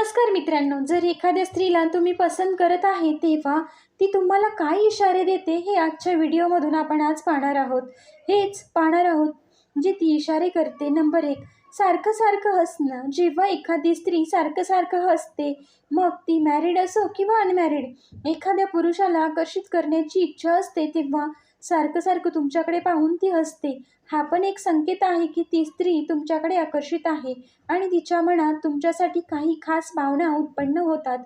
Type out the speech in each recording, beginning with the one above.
नमस्कार मित्रांनो जर एखाद्या स्त्रीला तुम्ही पसंत करत आहे तेव्हा ती तुम्हाला काय इशारे देते हे आजच्या व्हिडिओमधून आपण आज पाहणार आहोत. हेच पाहणार आहोत जे ती इशारे करते. नंबर एक सारखं सारखं हसणं. जेव्हा एखादी स्त्री सारखं सारखं हसते मग ती मॅरिड असो किंवा अनमॅरिड एखाद्या पुरुषाला आकर्षित करण्याची इच्छा असते तेव्हा सारखं सारखं तुमच्याकडे पाहून ती हसते. हा पण एक संकेत आहे की ती स्त्री तुमच्याकडे आकर्षित आहे आणि तिच्या मनात तुमच्यासाठी काही खास भावना उत्पन्न होतात.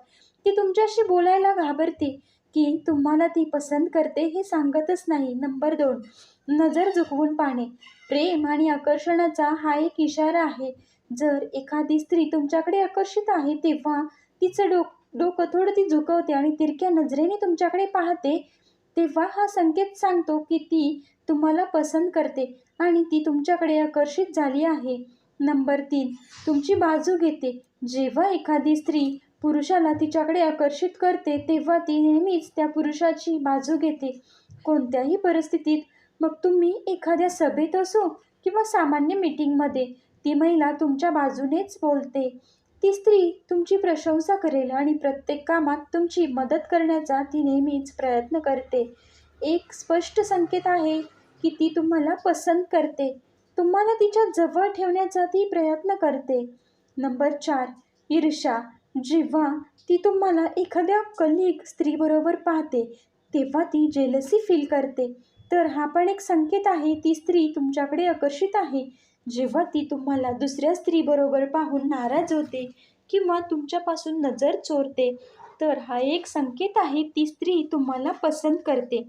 ती तुमच्याशी बोलायला घाबरते की तुम्हाला ती पसंत करते हे सांगतच नाही. नंबर दोन. नजर झुकवून पाहणे. प्रेम आणि आकर्षणाचा हा एक इशारा आहे. जर एखादी स्त्री तुमच्याकडे आकर्षित आहे तेव्हा तिचं डोक डोकं थोडं ती झुकवते आणि तिरक्या नजरेने तुमच्याकडे पाहते. तेव्हा हा संकेत सांगतो की ती तुम्हाला पसंत करते आणि ती तुमच्याकडे आकर्षित झाली आहे. नंबर तीन तुमची बाजू घेते. जेव्हा एखादी स्त्री पुरुषाला तिच्याकडे आकर्षित करते तेव्हा ती नेहमीच त्या पुरुषाची बाजू घेते. कोणत्याही परिस्थितीत मग तुम्ही एखाद्या सभेत असो किंवा सामान्य मीटिंगमध्ये ती महिला तुमच्या बाजूनेच बोलते. ती स्त्री तुमची प्रशंसा करेल आणि प्रत्येक कामात तुमची मदत करण्याचा ती नेहमीच प्रयत्न करते. एक स्पष्ट संकेत आहे की ती तुम्हाला पसंत करते. तुम्हाला तिच्या जवळ ठेवण्याचा ती प्रयत्न करते. नंबर चार ईर्षा जेव्हा ती तुम्हाला एखाद्या कलिक स्त्रीबरोबर पाहते तेव्हा ती जेलसी फील करते. तर हा पण एक संकेत आहे ती स्त्री तुमच्याकडे आकर्षित आहे. जेव्हा ती तुम्हाला दुसऱ्या स्त्रीबरोबर पाहून नाराज होते किंवा तुमच्यापासून नजर चोरते तर हा एक संकेत आहे ती स्त्री तुम्हाला पसंत करते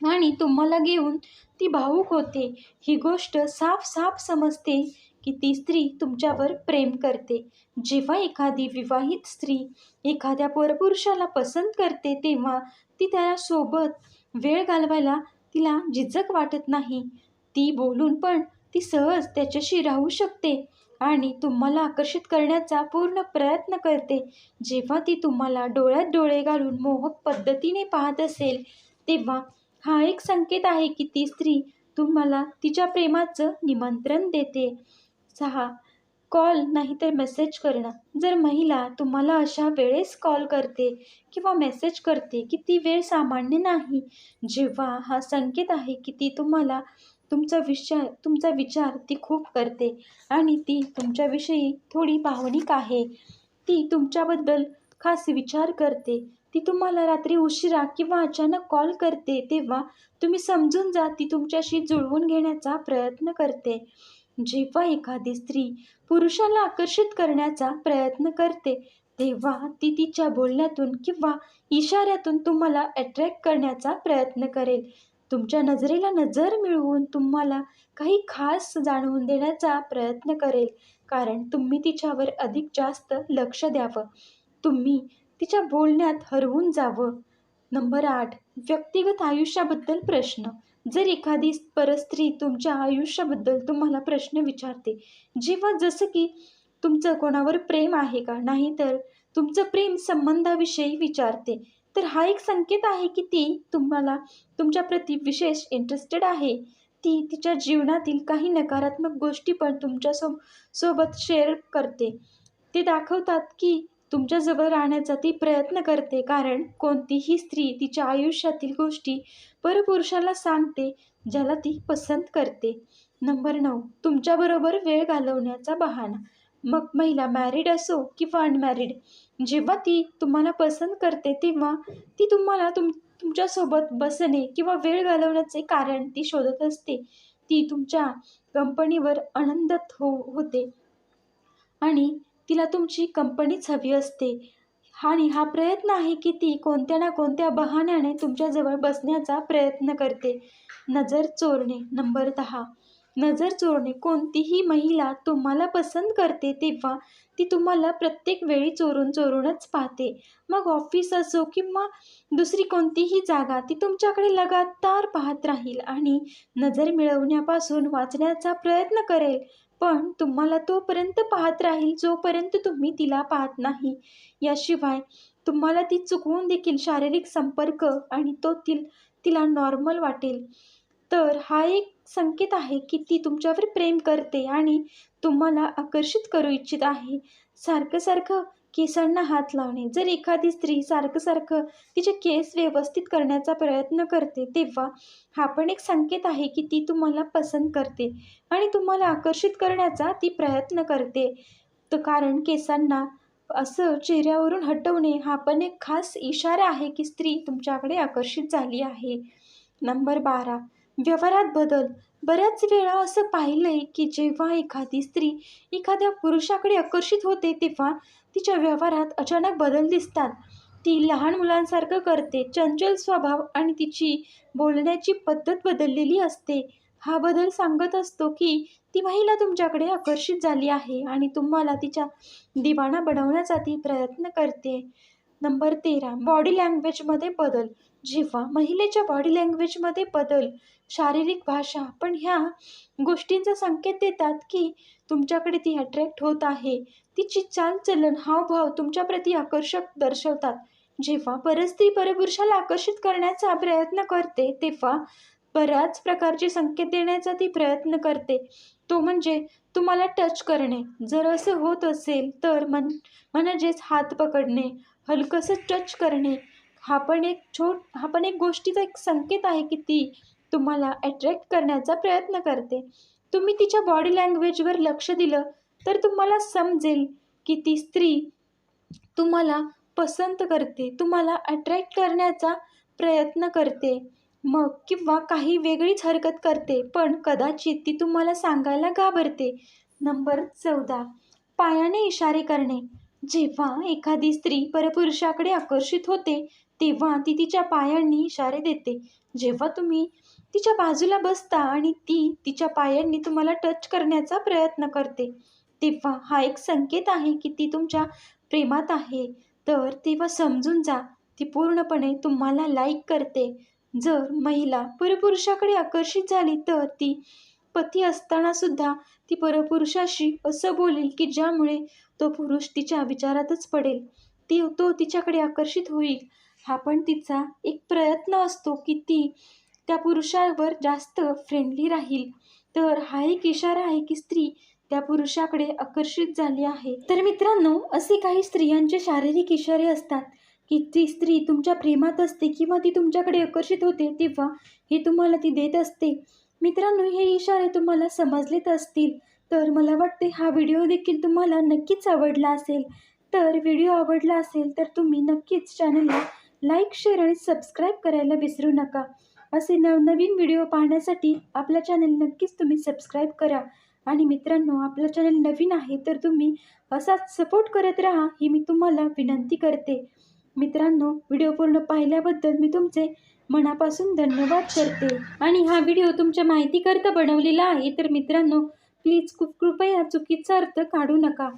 आणि तुम्हाला घेऊन ती भावूक होते. ही गोष्ट साफ साफ समजते की ती स्त्री तुमच्यावर प्रेम करते. जेव्हा एखादी विवाहित स्त्री एखाद्या परपुरुषाला पसंत करते तेव्हा ती त्यासोबत वेळ घालवायला तिला झिजक वाटत नाही. ती बोलून पण ती सहज त्याच्याशी राहू शकते आणि तुम्हाला आकर्षित करण्याचा पूर्ण प्रयत्न करते. जेव्हा ती तुम्हाला डोळ्यात डोळे घालून मोहक पद्धतीने पाहत असेल तेव्हा हा एक संकेत आहे की ती स्त्री तुम्हाला तिच्या प्रेमाचं निमंत्रण देते. सहा. कॉल नाहीतर मेसेज करणं. जर महिला तुम्हाला अशा वेळेस कॉल करते किंवा मेसेज करते की ती वेळ सामान्य नाही जेव्हा हा संकेत आहे की ती तुम्हाला तुमचा विचार तुमचा विचार ती खूप करते आणि ती तुमच्याविषयी थोडी भावनिक आहे. ती तुमच्याबद्दल खास विचार करते. ती तुम्हाला रात्री उशिरा किंवा अचानक कॉल करते तेव्हा तुम्ही समजून जा ती तुमच्याशी जुळवून घेण्याचा प्रयत्न करते. जेव्हा एखादी स्त्री पुरुषाला आकर्षित करण्याचा प्रयत्न करते तेव्हा ती तिच्या बोलण्यातून किंवा इशाऱ्यातून तुम्हाला अट्रॅक्ट करण्याचा प्रयत्न करेल. तुमच्या नजरेला नजर मिळवून तुम्हाला काही खास जाणवून देण्याचा प्रयत्न करेल कारण तुम्ही तिच्यावर अधिक जास्त लक्ष द्यावं. तुम्ही तिच्या बोलण्यात हरवून जावं. नंबर आठ व्यक्तिगत आयुष्याबद्दल प्रश्न. जर एखादी परस्त्री तुमच्या आयुष्याबद्दल तुम्हाला प्रश्न विचारते जेव्हा जसं की तुमचं कोणावर प्रेम आहे का? नाही तर तुमचं प्रेम संबंधाविषयी विचारते. तर हा एक संकेत आहे की ती तुम्हाला तुमच्याप्रती विशेष इंटरेस्टेड आहे. ती तिच्या जीवनातील काही नकारात्मक गोष्टी पण तुमच्या सो सोबत शेअर करते. ते दाखवतात की तुमच्याजवळ राहण्याचा ती प्रयत्न करते कारण कोणतीही स्त्री तिच्या आयुष्यातील गोष्टी परपुरुषाला सांगते ज्याला ती पसंत करते. नंबर नऊ तुमच्याबरोबर वेळ घालवण्याचा बहाणा. मग महिला मॅरिड असो किंवा अनमॅरिड जेव्हा ती तुम्हाला पसंत करते तेव्हा ती तुम्हाला तुम तुमच्यासोबत बसणे किंवा वेळ घालवण्याचे कारण ती शोधत असते. ती तुमच्या कंपनीवर आनंदत हो होते. आणि तिला तुमची कंपनीच हवी असते. आणि हा प्रयत्न आहे की ती कोणत्या ना कोणत्या बहाण्याने तुमच्याजवळ बसण्याचा प्रयत्न करते. नजर चोरणे नंबर दहा. नजर चोरणे कोणतीही महिला तुम्हाला पसंत करते तेव्हा ती तुम्हाला प्रत्येक वेळी चोरून चोरूनच पाहते. मग ऑफिस असो किंवा दुसरी कोणतीही जागा ती तुमच्याकडे लगातार पाहत राहील आणि नजर मिळवण्यापासून वाचण्याचा प्रयत्न करेल. पण तुम्हाला तोपर्यंत पाहत राहील जोपर्यंत तुम्ही तिला पाहत नाही. याशिवाय तुम्हाला ती चुकवून देखील शारीरिक संपर्क आणि तो तिल तिला नॉर्मल वाटेल. तर हा एक संकेत आहे की ती तुमच्यावर प्रेम करते आणि तुम्हाला आकर्षित करू इच्छित आहे. सारखं सारखं केसांना हात लावणे. जर एखादी स्त्री सारखं सारखं तिचे केस व्यवस्थित करण्याचा प्रयत्न करते तेव्हा हा पण एक संकेत आहे की ती तुम्हाला पसंत करते आणि तुम्हाला आकर्षित करण्याचा ती प्रयत्न करते. तर कारण केसांना असं चेहऱ्यावरून हटवणे हा पण एक खास इशारा आहे की स्त्री तुमच्याकडे आकर्षित झाली आहे. नंबर बारा. व्यवहारात बदल. बऱ्याच वेळा असं पाहिलं आहे की जेव्हा एखादी स्त्री एखाद्या पुरुषाकडे आकर्षित होते तेव्हा तिच्या व्यवहारात अचानक बदल दिसतात. ती लहान मुलांसारखं करते चंचल स्वभाव आणि तिची बोलण्याची पद्धत बदललेली असते. हा बदल सांगत असतो की ती महिला तुमच्याकडे आकर्षित झाली आहे आणि तुम्हाला तिच्या दिवाणा बनवण्याचा ती प्रयत्न करते. नंबर तेरा. बॉडी लँग्वेजमध्ये बदल. जेव्हा महिलेच्या बॉडी लँग्वेजमध्ये बदल शारीरिक भाषा पण ह्या गोष्टींचा संकेत देतात की तुमच्याकडे ती अट्रॅक्ट होत आहे. तिची चालचलन हावभाव तुमच्याप्रती आकर्षक दर्शवतात. जेव्हा परस्त्री परपुरुषाला आकर्षित करण्याचा प्रयत्न करते तेव्हा बऱ्याच प्रकारचे संकेत देण्याचा ती प्रयत्न करते. तो म्हणजे तुम्हाला टच करणे. जर असं होत असेल तर मन म्हणजेच हात पकडणे हलकंसं टच करणे. हा पण एक छोट हा पण एक गोष्टीचा एक संकेत आहे की ती तुम्हाला अट्रॅक्ट करण्याचा प्रयत्न करते. तुम्ही तिच्या बॉडी लँग्वेजवर लक्ष दिलं तर तुम्हाला समजेल की ती स्त्री तुम्हाला पसंत करते तुम्हाला अट्रॅक्ट करण्याचा प्रयत्न करते मग किंवा काही वेगळीच हरकत करते पण कदाचित ती तुम्हाला सांगायला घाबरते. नंबर चौदा. पायाने इशारे करणे. जेव्हा एखादी स्त्री परपुरुषाकडे आकर्षित होते तेव्हा ती तिच्या पायांनी इशारे देते. जेव्हा तुम्ही तिच्या बाजूला बसता आणि ती तिच्या पायांनी तुम्हाला टच करण्याचा प्रयत्न करते तेव्हा हा एक संकेत आहे की ती तुमच्या प्रेमात आहे. तर तेव्हा समजून जा ती पूर्णपणे तुम्हाला लाईक करते. जर महिला परपुरुषाकडे आकर्षित झाली तर ती पती असताना सुद्धा ती परपुरुषाशी असं बोलेल की ज्यामुळे तो पुरुष तिच्या विचारातच पडेल. ती तो तिच्याकडे आकर्षित होईल. हा पण तिचा एक प्रयत्न असतो की ती त्या पुरुषावर जास्त फ्रेंडली राहील. तर हा एक इशारा आहे की स्त्री त्या पुरुषाकडे आकर्षित झाली आहे. तर मित्रांनो असे काही स्त्रियांचे शारीरिक इशारे असतात की ती स्त्री तुमच्या प्रेमात असते किंवा ती तुमच्याकडे आकर्षित होते तेव्हा हे तुम्हाला ती देत असते. मित्रांनो हे इशारे तुम्हाला समजलेत असतील. तर मला वाटते हा व्हिडिओ देखील तुम्हाला नक्कीच आवडला असेल. तर व्हिडिओ आवडला असेल तर तुम्ही नक्कीच चॅनलला लाईक शेअर आणि सबस्क्राईब करायला विसरू नका. असे नवनवीन व्हिडिओ पाहण्यासाठी आपला चॅनल नक्कीच तुम्ही सबस्क्राईब करा. आणि मित्रांनो आपला चॅनल नवीन आहे तर तुम्ही असाच सपोर्ट करत राहा ही मी तुम्हाला विनंती करते. मित्रांनो व्हिडिओ पूर्ण पाहिल्याबद्दल मी तुमचे मनापासून धन्यवाद करते. आणि हा व्हिडिओ तुमच्या माहितीकरता बनवलेला आहे. तर मित्रांनो प्लीज कृपया चुकीचा अर्थ काढू नका.